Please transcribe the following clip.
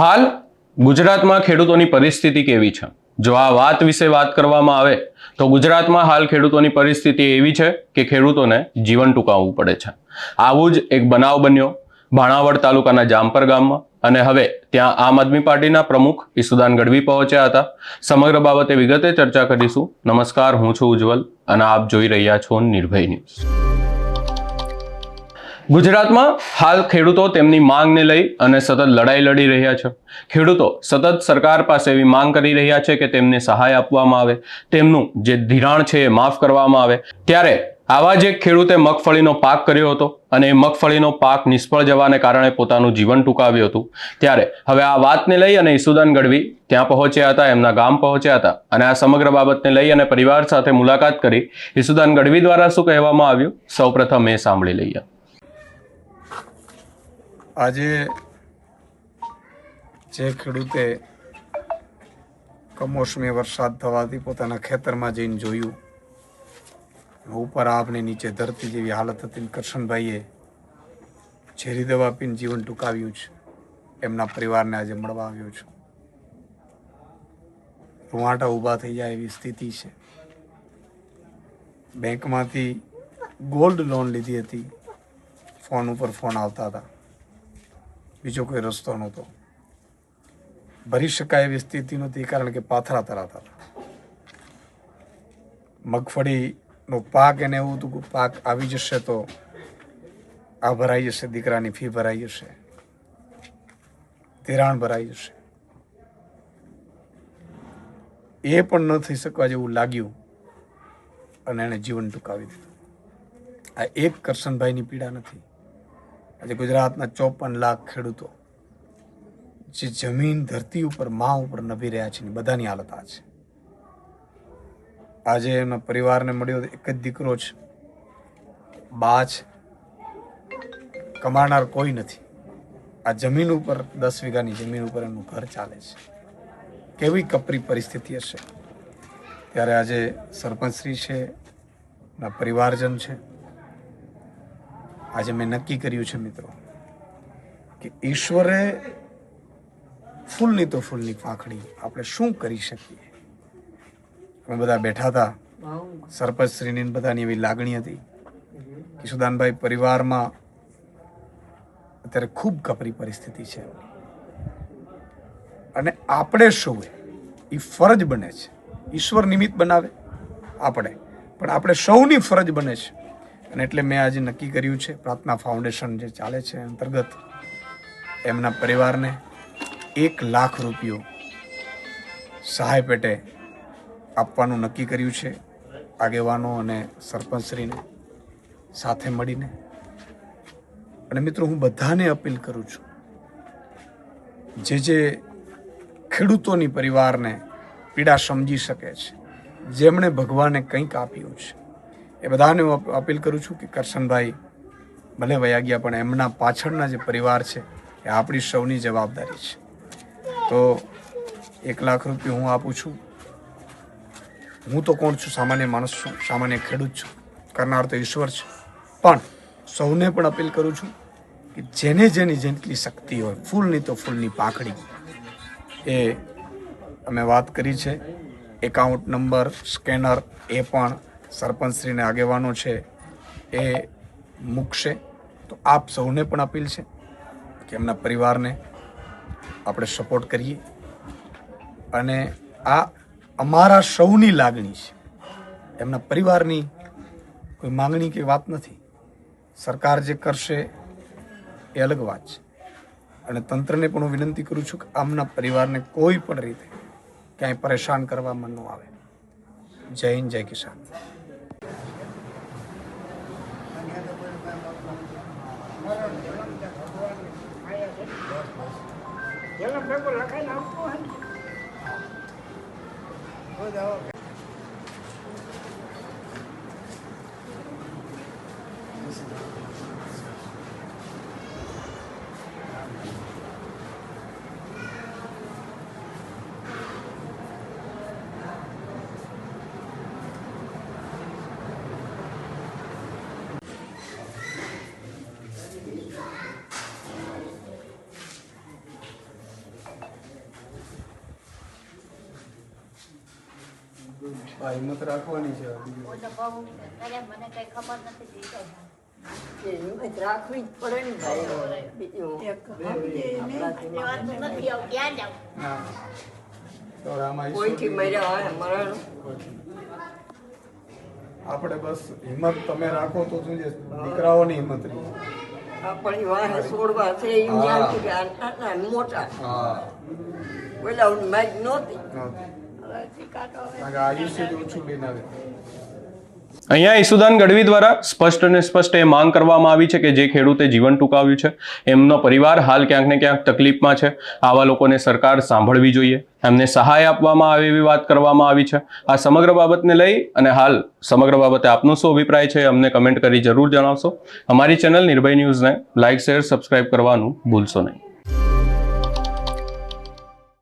હાલ ગુજરાતમાં ખેડૂતોની પરિસ્થિતિ કેવી છે? જો આ વાત વિશે વાત કરવામાં આવે, તો ગુજરાતમાં હાલ ખેડૂતોની પરિસ્થિતિ એવી છે કે ખેડૂતોને જીવન ટૂંકાવવું પડે છે. આવું જ એક બનાવ બન્યો ભાણાવડ તાલુકાના જામપર ગામમાં અને હવે ત્યાં આમ આદમી પાર્ટીના પ્રમુખ ઈસુદાન ગઢવી પહોંચ્યા હતા. સમગ્ર બાબતે વિગતે ચર્ચા કરીશું. નમસ્કાર, હું છું ઉજ્જવલ અને આપ જોઈ રહ્યા છો નિર્ભય ન્યૂઝ. ગુજરાતમાં હાલ ખેડૂતો તેમની માંગને લઈ અને સતત લડાઈ લડી રહ્યા છે. ખેડૂતો સતત સરકાર પાસે એવી માંગ કરી રહ્યા છે કે તેમને સહાય આપવામાં આવે, તેમનું જે ધિરાણ છે એ માફ કરવામાં આવે. ત્યારે આવા જ એક ખેડૂતે મગફળીનો પાક કર્યો હતો અને એ મગફળીનો પાક નિષ્ફળ જવાને કારણે પોતાનું જીવન ટૂંકાવ્યું હતું. ત્યારે હવે આ વાતને લઈ અને ઈસુદાન ગઢવી ત્યાં પહોંચ્યા હતા, એમના ગામ પહોંચ્યા હતા અને આ સમગ્ર બાબતને લઈ અને પરિવાર સાથે મુલાકાત કરી ઈસુદાન ગઢવી દ્વારા શું કહેવામાં આવ્યું? સૌપ્રથમ એ સાંભળી લઈએ. આજે જે ખેડૂતે કમોસમી વરસાદ થવાથી પોતાના ખેતરમાં જઈને જોયું ઉપર આપને નીચે ધરતી જેવી હાલત હતી કરશનભાઈએ ઝેરી દવા પીને જીવન ટૂંકાવ્યું છે. એમના પરિવારને આજે મળવા આવ્યો છું. રૂવાટા ઊભા થઈ જાય એવી સ્થિતિ છે. બેંકમાંથી ગોલ્ડ લોન લીધી હતી. ફોન ઉપર ફોન આવતા હતા. બીજો કોઈ રસ્તો નહોતો. ભરી શકાય એવી સ્થિતિ નહોતી, કારણ કે પાથરા તરાતા હતા. મગફળીનો પાક એને એવું હતું કે પાક આવી જશે તો આ ભરાઈ જશે, દીકરાની ફી ભરાઈ જશે. ધિરાણ ભરાઈ જશે. એ પણ ન થઈ શકવા જેવું લાગ્યું અને એણે જીવન ટૂંકાવી દીધું. આ એક કરશનભાઈની પીડા નથી. આજે ગુજરાતના ચોપન લાખ ખેડૂતો જે જમીન, ધરતી ઉપર, મા ઉપર નભી રહ્યા છે બધાની હાલત આ છે. આજે એમના પરિવારને મળ્યો એક જ દીકરો છે. બા છે. કમાનાર કોઈ નથી. આ જમીન ઉપર, દસ વીઘાની જમીન ઉપર એમનું ઘર ચાલે છે. કેવી કપરી પરિસ્થિતિ હશે? ત્યારે આજે સરપંચશ્રી છે ના પરિવારજન છે. આજે મેં નક્કી કર્યું છે મિત્રો કે ઈશ્વરે ફૂલની તો ફૂલની પાંખડી આપણે શું કરી શકીએ? અમે બધા બેઠા હતા, સરપંચશ્રીની ને બધાની એવી લાગણી હતી કિશોદાનભાઈ પરિવારમાં અત્યારે ખૂબ કપરી પરિસ્થિતિ છે. અને આપણે શું એ ફરજ બને છે. ઈશ્વર નિમિત્ત બનાવે આપણે. પણ આપણે સૌની ફરજ બને છે. અને એટલે મેં આજે નક્કી કર્યું છે, પ્રાર્થના ફાઉન્ડેશન જે ચાલે છે અંતર્ગત, એમના પરિવારને એક લાખ રૂપિયો સહાય પેટે આપવાનું નક્કી કર્યું છે, આગેવાનો અને સરપંચશ્રીને સાથે મળીને. અને મિત્રો, હું બધાને અપીલ કરું છું, જે જે ખેડૂતોની પરિવારને પીડા સમજી શકે છે, જેમણે ભગવાને કંઈક આપ્યું છે એ બધાને હું અપીલ કરું છું કે કરશનભાઈ, ભલે વયા ગયા પણ એમના પાછળના જે પરિવાર છે, એ આપણી સૌની જવાબદારી છે. તો એક લાખ રૂપિયા હું આપું છું. હું તો કોણ છું? સામાન્ય માણસ છું, સામાન્ય ખેડૂત છું, કરનાર તો ઈશ્વર છે. પણ સૌને પણ અપીલ કરું છું કે જેને જેની જેટલી શક્તિ હોય, ફૂલની તો ફૂલની પાંખડી. એ અમે વાત કરી છે, એકાઉન્ટ નંબર, સ્કેનર, એ પણ સરપંચશ્રીને આગેવાનો છે એ મૂકશે. તો આપ સૌને પણ અપીલ છે કે એમના પરિવારને આપણે સપોર્ટ કરીએ. અને આ અમારા સૌની લાગણી છે. એમના પરિવારની કોઈ માંગણી કે વાત નથી. સરકાર જે કરશે એ અલગ વાત છે. અને તંત્રને પણ હું વિનંતી કરું છું કે આમના પરિવારને કોઈ પણ રીતે ક્યાંય પરેશાન કરવામાં ન આવે. જય હિન્દ, જય કિસાન. જલમ ભગવાન લખાઈને આપવું હોય આ હિંમત રાખવાની છે હું મને કઈ ખબર નથી હિંમત રાખવી જ પડે ને ભાઈ. બીજું નથી આવું ક્યાં હા. હોય આપણે બસ હિંમત તમે રાખો તો શું છે? દીકરાઓની હિંમત રહી. આપણી વાહે છોડવા છે હા. મોટા. હા. પેલા મેચ નહોતી. અહીંયા ઈસુદાન ગઢવી દ્વારા સ્પષ્ટ અને સ્પષ્ટ એ માંગ કરવામાં આવી છે કે જે ખેડૂતે જીવન ટૂંકાવ્યું છે એમનો પરિવાર હાલ ક્યાંક ને ક્યાંક તકલીફમાં છે આવા લોકોને સરકાર સાંભળવી જોઈએ એમને સહાય આપવામાં આવે એવી વાત કરવામાં આવી છે. આ સમગ્ર બાબતને લઈ અને હાલ સમગ્ર બાબતે આપનો શું અભિપ્રાય છે અમને કમેન્ટ કરી જરૂર જણાવશો. અમારી ચેનલ નિર્ભય ન્યૂઝને લાઇક શેર સબસ્ક્રાઇબ કરવાનું ભૂલશો નહીં.